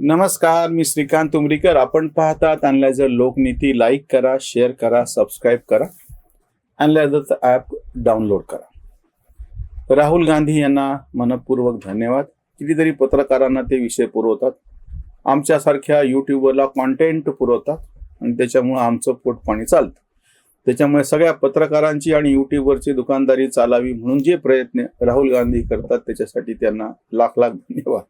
नमस्कार मी श्रीकांत तुमरीकर आपण पाहतात अनलायझर लोकनीती. लाईक करा शेअर करा सबस्क्राईब करा. अनलायझरचं ॲप डाउनलोड करा. राहुल गांधी यांना मनपूर्वक धन्यवाद. कितीतरी पत्रकारांना ते विषय पुरवतात. आमच्यासारख्या यूट्यूबरला कॉन्टेंट पुरवतात आणि त्याच्यामुळं आमचं पोटपाणी चालतं. त्याच्यामुळे सगळ्या पत्रकारांची आणि यूट्यूबवरची दुकानदारी चालावी म्हणून जे प्रयत्न राहुल गांधी करतात त्याच्यासाठी त्यांना लाख लाख धन्यवाद.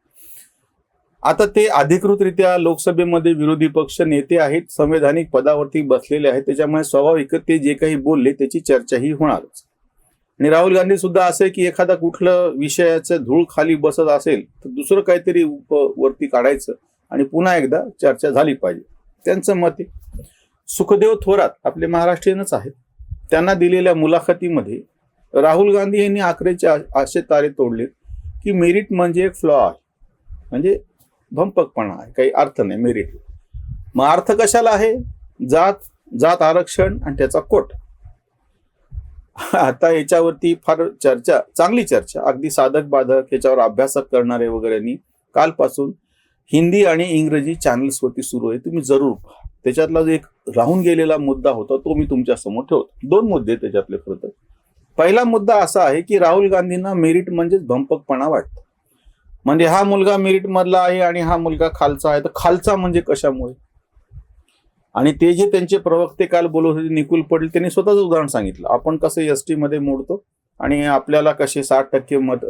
आता ते अधिकृतरित्या लोकसभेमध्ये विरोधी पक्ष नेते आहेत संवैधानिक पदावरती बसलेले आहेत त्याच्यामुळे स्वाभाविक ते जे काही बोलले त्याची चर्चाही होणारच. आणि राहुल गांधी सुद्धा असे की एखादा कुठलं विषयाचं धूळ खाली बसत असेल तर दुसरं काहीतरी उप वरती काढायचं आणि पुन्हा एकदा चर्चा झाली पाहिजे. त्यांचं मत आहे. सुखदेव थोरात आपले महाराष्ट्रीयनच आहेत. त्यांना दिलेल्या मुलाखतीमध्ये राहुल गांधी यांनी आखरेचे असे तारे तोडले की मेरिट म्हणजे एक फ्लॉ आहे. म्हणजे भंपकपणा आहे काही अर्थ नाही मेरिट मग अर्थ कशाला आहे? जात जात आरक्षण आणि त्याचा कोट. आता याच्यावरती फार चर्चा चांगली चर्चा. अगदी साधक बाधक याच्यावर अभ्यासक करणारे वगैरेनी कालपासून हिंदी आणि इंग्रजी चॅनल्सवरती सुरू आहे तुम्ही जरूर पहा. त्याच्यातला जो एक राहून गेलेला मुद्दा होता तो मी तुमच्यासमोर ठेवतो. दोन मुद्दे त्याच्यातले खरं तर. पहिला मुद्दा असा आहे की राहुल गांधींना मेरिट म्हणजेच भंपकपणा वाटतं. म्हणजे हा मुलगा मेरिट मधला आहे आणि हा मुलगा खालचा आहे. तर खालचा म्हणजे कशामुळे? आणि ते जे त्यांचे प्रवक्ते काल बोलत होते निकुल पटेल त्यांनी स्वतःच उदाहरण सांगितलं. आपण कसं एस टी मध्ये मोडतो आणि आपल्याला कसे साठ टक्के मत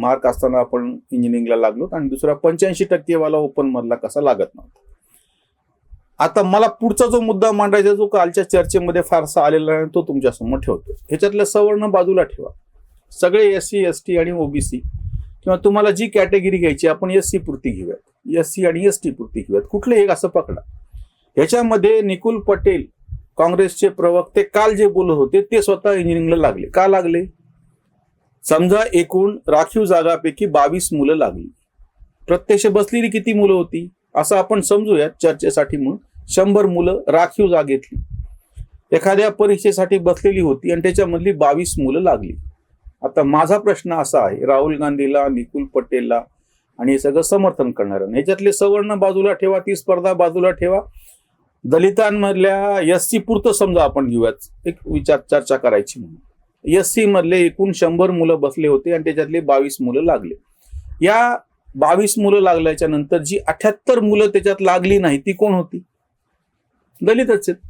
मार्क असताना आपण इंजिनिअरिंगला लागलो आणि दुसरा पंच्याऐंशी टक्केवाला ओपन मधला कसा लागत नव्हता. आता मला पुढचा जो मुद्दा मांडायचा जो कालच्या चर्चेमध्ये फारसा आलेला नाही तो तुमच्यासमोर ठेवतो. ह्याच्यातल्या सवर्ण बाजूला ठेवा. सगळे एस सी एस टी आणि ओबीसी किंवा तुम्हाला जी कॅटेगरी घ्यायची आपण एस सी पुरती घेऊयात. एस सी आणि एस टी पुरती घेऊयात. कुठले एक असं पकडा. ह्याच्यामध्ये निकुल पटेल काँग्रेसचे प्रवक्ते काल जे बोलत होते ते स्वतः इंजिनिअरिंगला लागले. का लागले? समजा एकूण राखीव जागापैकी बावीस मुलं लागली. प्रत्यक्ष बसलेली किती मुलं होती? असं आपण समजूयात चर्चेसाठी म्हणून. शंभर मुलं राखीव जागेतली. एखाद्या परीक्षेसाठी बसलेली होती आणि त्याच्यामधली बावीस मुलं लागली. आता माझा प्रश्न असा आहे राहुल गांधीला निकुल पटेलला आणि हे सगळं समर्थन करणाऱ्यांना ह्याच्यातले सवर्ण बाजूला ठेवा ती स्पर्धा बाजूला ठेवा. दलितांमधल्या एस सी पुरतं समजा आपण घेऊयात. एक विचार चर्चा करायची म्हणून. एस सी मधले एकूण शंभर मुलं बसले होते आणि त्याच्यातले बावीस मुलं लागले. या बावीस मुलं लागल्याच्या नंतर जी अठ्याहत्तर मुलं त्याच्यात लागली नाही ती कोण होती? दलितच आहेत.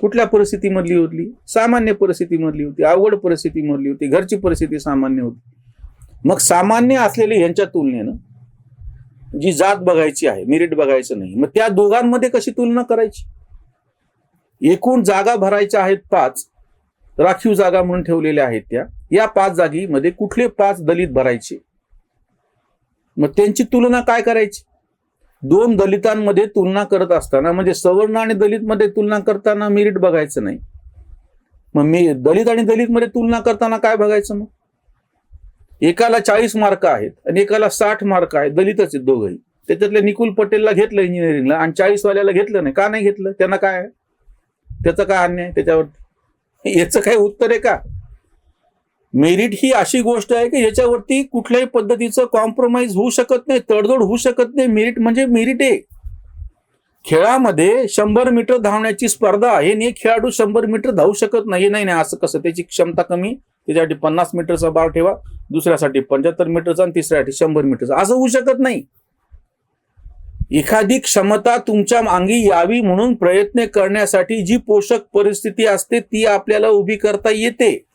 कुठल्या परिस्थितीमधली होती? सामान्य परिस्थितीमधली होती अवघड परिस्थितीमधली होती घरची परिस्थिती सामान्य होती. मग सामान्य असलेले यांच्या तुलनेनं जी जात बघायची आहे मेरिट बघायचं नाही मग त्या दोघांमध्ये कशी तुलना करायची? एकूण जागा भरायच्या आहेत पाच राखीव जागा म्हणून ठेवलेल्या आहेत त्या या पाच जागीमध्ये कुठले पाच दलित भरायचे? मग त्यांची तुलना काय करायची? दोन दलितांमध्ये तुलना करत असताना म्हणजे सवर्ण आणि दलित मध्ये तुलना करताना मेरिट बघायचं नाही. मग मी दलित आणि दलित मध्ये तुलना करताना काय बघायचं मग? एकाला चाळीस मार्क आहेत आणि एकाला साठ मार्क आहेत दलितच आहेत दोघंही. त्याच्यातल्या निकुल पटेलला घेतलं इंजिनिअरिंगला आणि चाळीस वाल्याला घेतलं नाही. का नाही घेतलं? त्यांना काय आहे? त्याचं काय अन्याय आहे त्याच्यावर? याचं काही उत्तर आहे का? मेरिट ही अशी गोष्ट आहे की याच्यावरती कुठल्याही पद्धतीचं कॉम्प्रोमाइज होऊ शकत नाही तडजोड होऊ शकत नाही. मेरिट म्हणजे मेरिट आहे. खेळामध्ये शंभर मीटर धावण्याची स्पर्धा आहे आणि खेळाडू शंभर मीटर धावू शकत नाही. नाही नाही असं कसं? त्याची क्षमता कमी त्याच्यासाठी पन्नास मीटरचा बार ठेवा. दुसऱ्यासाठी पंच्याहत्तर मीटरचा आणि तिसऱ्यासाठी शंभर मीटरचा. असं होऊ शकत नाही. एखादी क्षमता तुमच्या मागी यावी म्हणून प्रयत्न करण्यासाठी जी पोषक परिस्थिती असते ती आपल्याला उभी करता येते.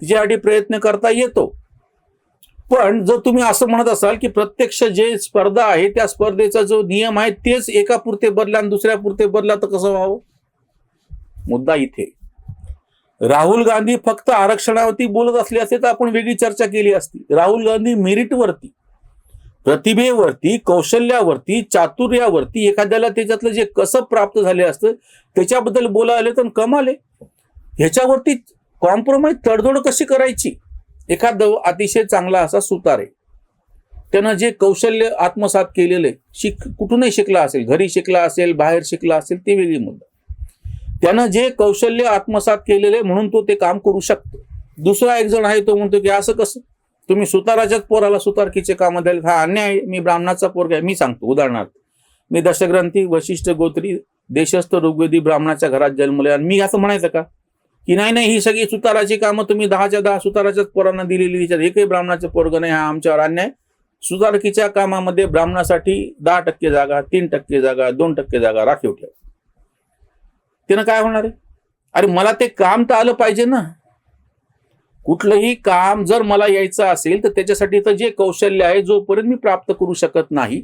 तिच्यासाठी प्रयत्न करता येतो. पण जर तुम्ही असं म्हणत असाल की प्रत्यक्ष जे स्पर्धा आहे त्या स्पर्धेचा जो नियम आहे तेच एका पुरते बदला आणि दुसऱ्या पुरते बदला तर कसं व्हावं? मुद्दा इथे. राहुल गांधी फक्त आरक्षणावरती बोलत असले असते तर आपण वेगळी चर्चा केली असती. राहुल गांधी मेरिटवरती प्रतिभेवरती कौशल्यावरती चातुर्यावरती एखाद्याला त्याच्यातलं जे कसं प्राप्त झाले असतं त्याच्याबद्दल बोलायला तर कमाले. ह्याच्यावरती कॉम्प्रोमाइज तडजोड कशी करायची? एखाद अतिशय चांगला असा सुतार आहे. त्यानं जे कौशल्य आत्मसात केलेले शिक कुठूनही शिकला असेल घरी शिकला असेल बाहेर शिकला असेल ते वेगळी मुद्दा. त्यानं जे कौशल्य आत्मसात केलेले म्हणून तो ते काम करू शकतो. दुसरा एक जण आहे तो म्हणतो की असं कसं? तुम्ही सुताराच्याच पोराला सुतारकीचे काम द्याल हा अन्याय आहे. मी ब्राह्मणाचा पोरगा आहे मी सांगतो उदाहरणार्थ. मी दशग्रंथी वशिष्ठ गोत्री देशस्थ ऋग्वेदी ब्राह्मणाच्या घरात जन्मले आणि मी असं म्हणायचं का? की नाही नाही ही सगळी सुताराची कामं तुम्ही दहाच्या दहा सुताराच्याच पोरांना दिलेली तिच्यात एकही ब्राह्मणाचं पोरग नाही हा आमच्यावर अन्याय. सुतारकीच्या कामामध्ये ब्राह्मणासाठी दहा टक्के जागा तीन टक्के जागा दोन टक्के जागा राखीव ठेव. त्यानं काय होणार आहे? अरे मला ते काम तर आलं पाहिजे ना. कुठलंही काम जर मला यायचं असेल तर त्याच्यासाठी तर जे कौशल्य आहे जोपर्यंत मी प्राप्त करू शकत नाही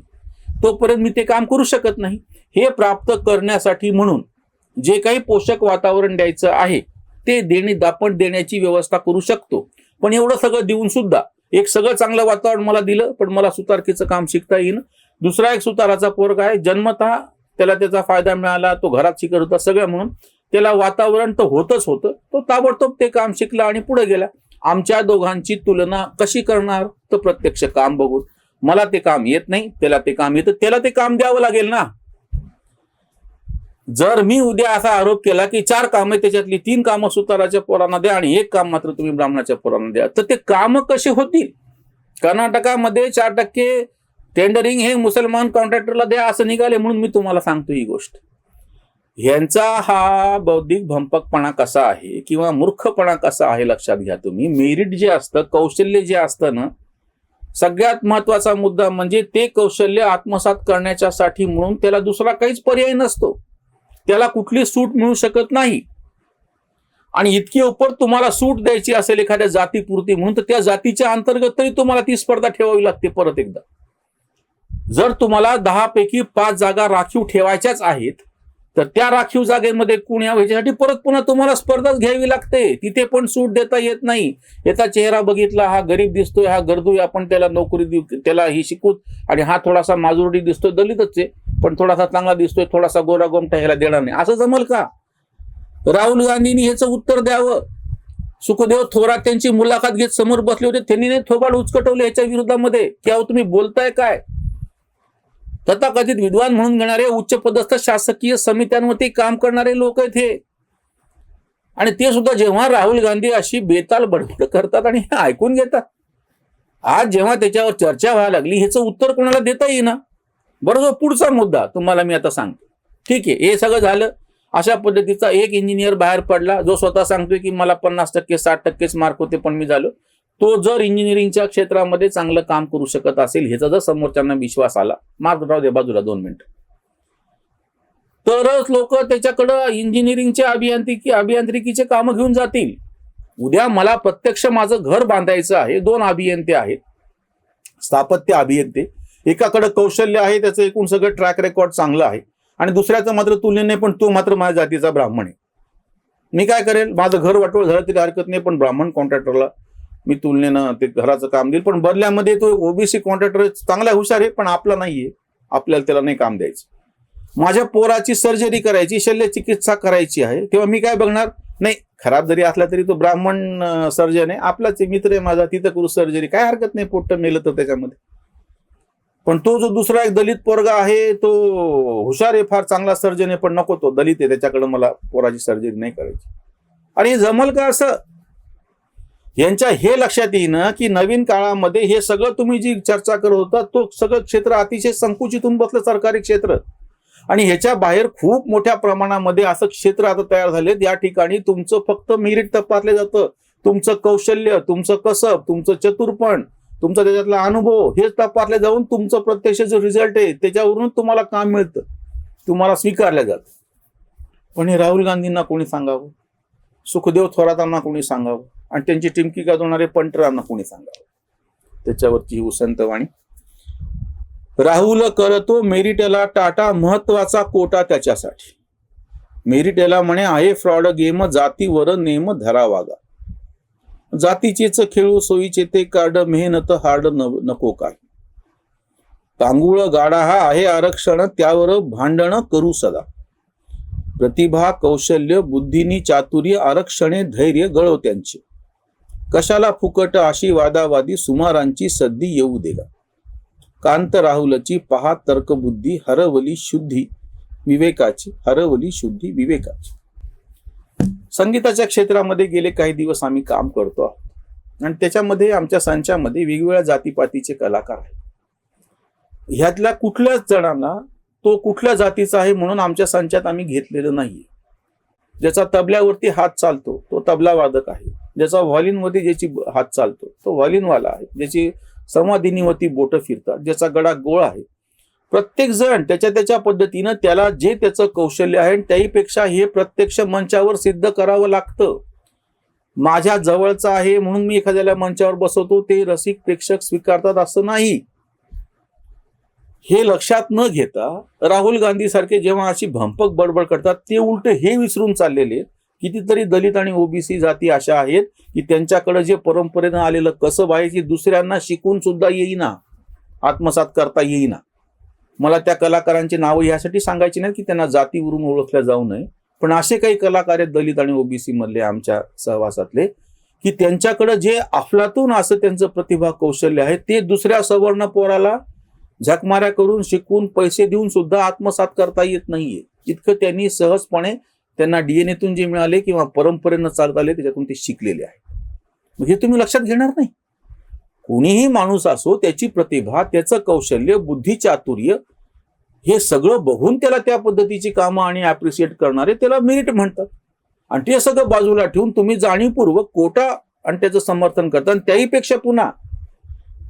तोपर्यंत मी ते काम करू शकत नाही. हे प्राप्त करण्यासाठी म्हणून जे काही पोषक वातावरण द्यायचं आहे ते देणे आपण देण्याची व्यवस्था करू शकतो. पण एवढं सगळं देऊन सुद्धा एक सगळं चांगलं वातावरण मला दिलं पण मला सुतारकीचं काम शिकता येईन. दुसरा एक सुताराचा पोरग आहे जन्मतः त्याला त्याचा फायदा मिळाला तो घरात शिकत होता सगळं म्हणून. त्याला वातावरण तर होतच होतं तो ताबडतोब ते काम शिकला आणि पुढे गेला. आमच्या दोघांची तुलना कशी करणार तर प्रत्यक्ष काम बघून. मला ते काम येत नाही त्याला ते काम येतं त्याला ते काम द्यावं लागेल ना. जर मी उद्या असा आरोप केला की चार कामं त्याच्यातली तीन कामं सुताराच्या पोरांना द्या आणि एक काम मात्र तुम्ही ब्राह्मणाच्या पोरांना द्या तर ते काम कसे होतील? कर्नाटकामध्ये चार टक्के टेंडरिंग हे मुसलमान कॉन्ट्रॅक्टरला द्या असं निघाले म्हणून मी तुम्हाला सांगतो ही गोष्ट. ह्यांचा हा बौद्धिक भंपकपणा कसा आहे किंवा मूर्खपणा कसा आहे लक्षात घ्या तुम्ही. मेरिट जे असतं कौशल्य जे असतं ना सगळ्यात महत्त्वाचा मुद्दा म्हणजे ते कौशल्य आत्मसात करण्याच्यासाठी म्हणून त्याला दुसरा काहीच पर्याय नसतो. त्याला कुठली सूट मिळू शकत नाही. आणि इतकी उपर तुम्हाला सूट द्यायची असेल एखाद्या जातीपुरती म्हणून तर त्या जातीच्या अंतर्गत तरी तुम्हाला ती स्पर्धा ठेवावी लागते परत एकदा. जर तुम्हाला दहा पैकी पाच जागा राखीव ठेवायच्याच आहेत तर त्या राखीव जागेमध्ये कोण यावं ह्याच्यासाठी परत पुन्हा तुम्हाला स्पर्धाच घ्यावी लागते. तिथे पण सूट देता येत नाही. याचा चेहरा बघितला हा गरीब दिसतोय हा गरजू आपण त्याला नोकरी देऊ त्याला ही शिकूत आणि हा थोडासा माजुरडी दिसतोय दलितच आहे पण थोडासा चांगला दिसतोय थोडासा गोरा गोमटा ह्याला देणार नाही. असं जमल का? राहुल गांधींनी ह्याचं उत्तर द्यावं. सुखदेव थोरात त्यांची मुलाखत घेत समोर बसले होते. त्यांनी थोबाड उचकटवले याच्या विरोधामध्ये. की अहो तुम्ही बोलताय काय? तथाकथित विद्वान म्हणून घेणारे उच्च पदस्थ शासकीय समित्यांवरती काम करणारे लोक आहेत हे. आणि ते सुद्धा जेव्हा राहुल गांधी अशी बेताल बडबड करतात आणि हे ऐकून घेतात. आज जेव्हा त्याच्यावर चर्चा व्हायला लागली ह्याचं उत्तर कोणाला देता येईना? बरोबर पुढचा मुद्दा तुम्हाला मी आता सांगतो. ठीक आहे हे सगळं झालं. अशा पद्धतीचा एक इंजिनियर बाहेर पडला जो स्वतः सांगतोय की मला पन्नास टक्के साठ टक्केच मार्क होते पण मी झालो. तो जर इंजिनिअरिंगच्या क्षेत्रामध्ये चांगलं काम करू शकत असेल ह्याचा जर समोरच्यांना विश्वास आला मार्ग राहू दे बाजूला दोन मिनिट. तरच लोक त्याच्याकडं इंजिनिअरिंगचे अभियांत्रिकी अभियांत्रिकीचे कामं घेऊन जातील. उद्या मला प्रत्यक्ष माझं घर बांधायचं आहे दोन अभियंते आहेत. स्थापत्य अभियंते. एकाकडे कौशल्य आहे त्याचं एकूण सगळं ट्रॅक रेकॉर्ड चांगलं आहे. आणि दुसऱ्याचं मात्र तुलनेने पण तो मात्र माझ्या जातीचा ब्राह्मण आहे. मी काय करेल माझं घर वाटोळ झालं तरी हरकत नाही पण ब्राह्मण कॉन्ट्रॅक्टरला मी तुलनेनं ते घराचं काम देईल. पण बदल्यामध्ये तो ओबीसी कॉन्ट्रॅक्टर चांगला हुशार आहे पण आपला नाहीये. आपल्याला त्याला नाही काम द्यायचं. माझ्या पोराची सर्जरी करायची शल्य चिकित्सा करायची आहे तेव्हा मी काय बघणार? नाही खराब जरी असला तरी तो ब्राह्मण सर्जन आहे. आपलाच मित्र आहे माझा तिथं करू सर्जरी काय हरकत नाही पोट्ट मेलं तर त्याच्यामध्ये. पण तो जो दुसरा एक दलित पोरगा आहे तो हुशार आहे फार चांगला सर्जन आहे पण नको तो दलित आहे त्याच्याकडे मला पोराची सर्जरी नाही करायची. आणि जमल का असं? यांच्या हे लक्षात येईन की नवीन काळामध्ये हे सगळं तुम्ही जी चर्चा करत होता तो सगळं क्षेत्र अतिशय संकुचित होऊन बसलं सरकारी क्षेत्र. आणि ह्याच्या बाहेर खूप मोठ्या प्रमाणामध्ये असं क्षेत्र आता तयार झालेत. या ठिकाणी तुमचं फक्त मेरिट तपासलं जातं. तुमचं कौशल्य तुमचं कसब तुमचं चतुरपण तुमचा त्याच्यातला अनुभव हेच तपासले जाऊन तुमचं प्रत्यक्ष जो रिझल्ट आहे त्याच्यावरून तुम्हाला काम मिळतं. तुम्हाला स्वीकारलं जातं. पण हे राहुल गांधींना कोणी सांगावं? सुखदेव थोरातांना कोणी सांगावं? आणि त्यांची टिमकी गाजवणारे पंटरांना कोणी सांगावं? त्याच्यावरची ही उसंतवाणी राहुल करतो मेरिटला टाटा महत्त्वाचा कोटा त्याच्यासाठी. मेरिटला म्हणे आहे फ्रॉड गेम जातीवर नेम धरावागा. जातीचेच खेळू सोयीचे ते कार्ड मेहनत हार्ड नको काय तांगुळ गाडा हा आहे आरक्षण त्यावर भांडण करू सदा. प्रतिभा कौशल्य बुद्धीनी चातुर्य आरक्षणे धैर्य गळव त्यांचे. कशाला फुकट अशी वादावादी सुमारांची सद्दी येऊ देगा कांत राहुलची पहा तर्कबुद्धी हरवली शुद्धी विवेकाची हरवली शुद्धी विवेकाची. संगीताच्या क्षेत्रामध्ये गेले काही दिवस आम्ही काम करतो आहोत. आणि त्याच्यामध्ये आमच्या संचामध्ये वेगवेगळ्या जातीपातीचे कलाकार आहेत. ह्यातल्या कुठल्याच जणांना तो कुठल्या जातीचा आहे म्हणून आमच्या संचात आम्ही घेतलेलं नाहीये. ज्याचा तबल्यावरती हात चालतो तो तबला वादक आहे. ज्याचा व्हॉलिनवरती ज्याची हात चालतो तो व्हॉलिनवाला आहे. ज्याची संवादिनीवरती बोटं फिरतात ज्याचा गडा गोळ आहे. प्रत्येक जण त्याच्या त्याच्या पद्धतीनं त्याला जे त्याचं कौशल्य आहे त्याहीपेक्षा हे प्रत्यक्ष मंचावर सिद्ध करावं लागतं. माझ्या जवळचा आहे म्हणून मी एखाद्याला मंचावर बसवतो ते रसिक प्रेक्षक स्वीकारतात असं नाही. हे लक्षात न घेता राहुल गांधी सारखे जेव्हा अशी भंपक बडबड करतात ते उलट हे विसरून चाललेले आहेत. कितीतरी दलित आणि ओबीसी जाती अशा आहेत की त्यांच्याकडे जे परंपरेनं आलेलं कसब आहे की दुसऱ्यांना शिकून सुद्धा येईना आत्मसात करता येईना मला त्या कलाकारांची नावं यासाठी सांगायची नाही की त्यांना जातीवरून ओळखल्या जाऊ नये पण असे काही कलाकार आहेत दलित आणि ओबीसी मधले आमच्या सहवासातले की त्यांच्याकडे जे अफलातून असं त्यांचं प्रतिभा कौशल्य आहे ते दुसऱ्या सवर्ण पोराला झकमाऱ्या करून शिकवून पैसे देऊन सुद्धा आत्मसात करता येत नाहीये. इतकं त्यांनी सहजपणे त्यांना डीएनएतून जे मिळाले किंवा परंपरेनं चालत आले त्याच्यातून ते शिकलेले आहे हे तुम्ही लक्षात घेणार नाही. कोणीही माणूस असो त्याची प्रतिभा त्याचं कौशल्य बुद्धी चातुर्य हे सगळं बघून त्याला त्या पद्धतीची कामं आणि ॲप्रिशिएट करणारे त्याला मेरिट म्हणतात. आणि ते सगळं बाजूला ठेवून तुम्ही जाणीवपूर्वक कोटा आणि त्याचं समर्थन करता आणि त्याहीपेक्षा पुन्हा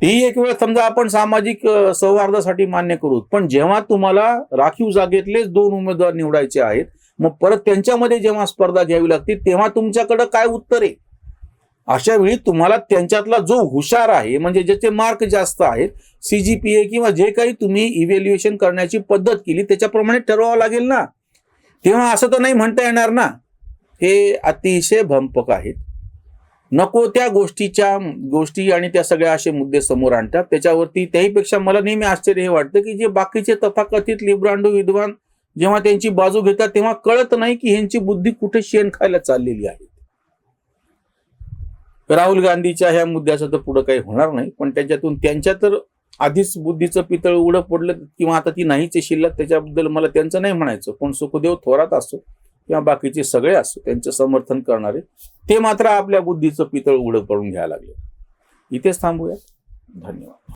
ही एक वेळ समजा आपण सामाजिक सौहार्दासाठी मान्य करू. पण जेव्हा तुम्हाला राखीव जागेतलेच दोन उमेदवार निवडायचे आहेत मग परत त्यांच्यामध्ये जेव्हा स्पर्धा घ्यावी लागते तेव्हा तुमच्याकडं काय उत्तर आहे? अशा वेळी तुम्हाला त्यांच्यातला जो हुशार आहे म्हणजे ज्याचे मार्क जास्त आहेत सी जी पी ए किंवा जे काही तुम्ही इव्हॅल्युएशन करण्याची पद्धत केली त्याच्याप्रमाणे ठरवावं लागेल ना? तेव्हा असं तर नाही म्हणता येणार ना? हे अतिशय भंपक आहेत. नको त्या गोष्टीच्या गोष्टी आणि त्या सगळ्या असे मुद्दे समोर आणतात. त्याच्यावरती त्याहीपेक्षा मला नेहमी आश्चर्य हे वाटतं की जे बाकीचे तथाकथित लिब्रांडो विद्वान जेव्हा त्यांची बाजू घेतात तेव्हा कळत नाही की ह्यांची बुद्धी कुठे शेण खायला चाललेली आहे. राहुल गांधीच्या ह्या मुद्द्याचं तर पुढं काही होणार नाही पण त्याच्यातून त्यांच्या तर आधीच बुद्धीचं पितळ उघडं पडलं किंवा आता ती नाहीचे शिल्लक त्याच्याबद्दल मला त्यांचं नाही म्हणायचं पण सुखदेव थोरात असो किंवा बाकीचे सगळे असो त्यांचं समर्थन करणारे ते मात्र आपल्या बुद्धीचं पितळ उघडं पडून घ्यायला लागले. इथेच थांबूया धन्यवाद.